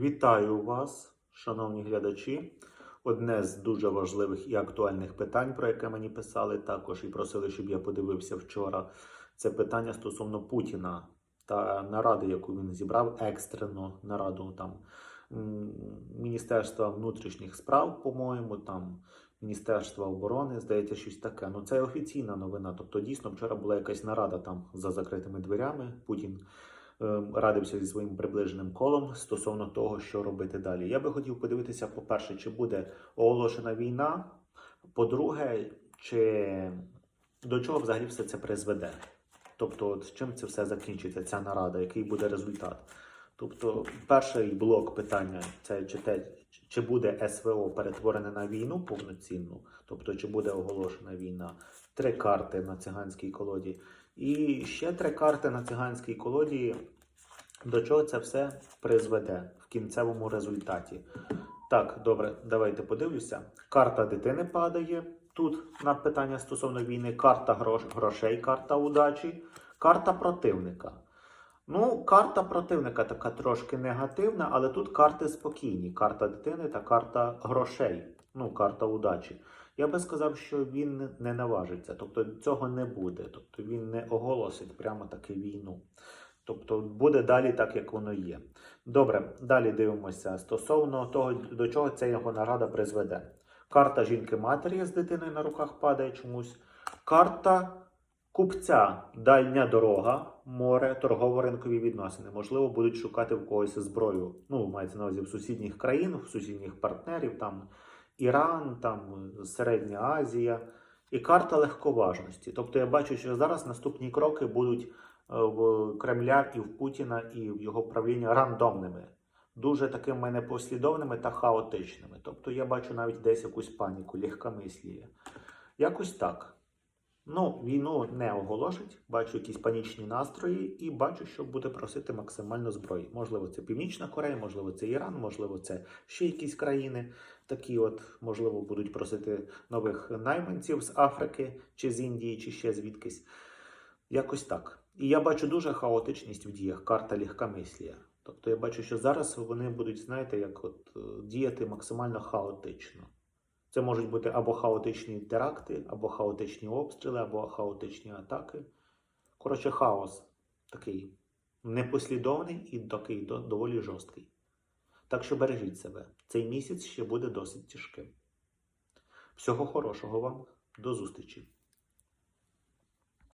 Вітаю вас, шановні глядачі. Одне з дуже важливих і актуальних питань, про яке мені писали, також і просили, щоб я подивився вчора. Це питання стосовно Путіна та наради, яку він зібрав, екстрену нараду там Міністерства внутрішніх справ, по-моєму, там Міністерства оборони, здається, щось таке. Ну це офіційна новина. Тобто, дійсно, вчора була якась нарада там за закритими дверями. Путін радився зі своїм приближеним колом стосовно того, що робити далі. Я би хотів подивитися, по-перше, чи буде оголошена війна. По-друге, чи до чого взагалі все це призведе? Тобто, з чим це все закінчиться, ця нарада, який буде результат? Тобто, перший блок питання це чи те, чи буде СВО перетворене на війну повноцінну, тобто чи буде оголошена війна, три карти на циганській колоді. І ще три карти на циганській колоді. До чого це все призведе в кінцевому результаті? Так, добре, давайте подивлюся. Карта дитини падає. Тут на питання стосовно війни карта грош- грошей, карта удачі, карта противника. Ну, карта противника така трошки негативна, але тут карти спокійні. Карта дитини та карта грошей. Ну, карта удачі. Я би сказав, що він не- наважиться, тобто цього не буде. Тобто він не оголосить прямо таки війну. Тобто буде далі так, як воно є. Добре, далі дивимося стосовно того, до чого ця його нарада призведе. Карта жінки-матері з дитиною на руках падає чомусь. Карта купця, дальня дорога, море, торгово-ринкові відносини. Можливо, будуть шукати в когось зброю. Ну, мається на увазі в сусідніх країн, в сусідніх партнерів, там Іран, там Середня Азія. І карта легковажності. Тобто я бачу, що зараз наступні кроки будуть е, в Кремля і в Путіна, і в його правління рандомними, дуже такими непослідовними та хаотичними. Тобто я бачу навіть десь якусь паніку, легкомисліє. Якось так. Ну, війну не оголошить, бачу якісь панічні настрої і бачу, що буде просити максимально зброї. Можливо, це Північна Корея, можливо, це Іран, можливо, це ще якісь країни. Такі, от, можливо, будуть просити нових найманців з Африки чи з Індії, чи ще звідкись. Якось так. І я бачу дуже хаотичність в діях, карта легкомислія. Тобто я бачу, що зараз вони будуть, знаєте, як от е, діяти максимально хаотично. Це можуть бути або хаотичні теракти, або хаотичні обстріли, або хаотичні атаки. Коротше, хаос такий непослідовний і такий доволі жорсткий. Так що бережіть себе. Цей місяць ще буде досить тяжким. Всього хорошого вам, до зустрічі!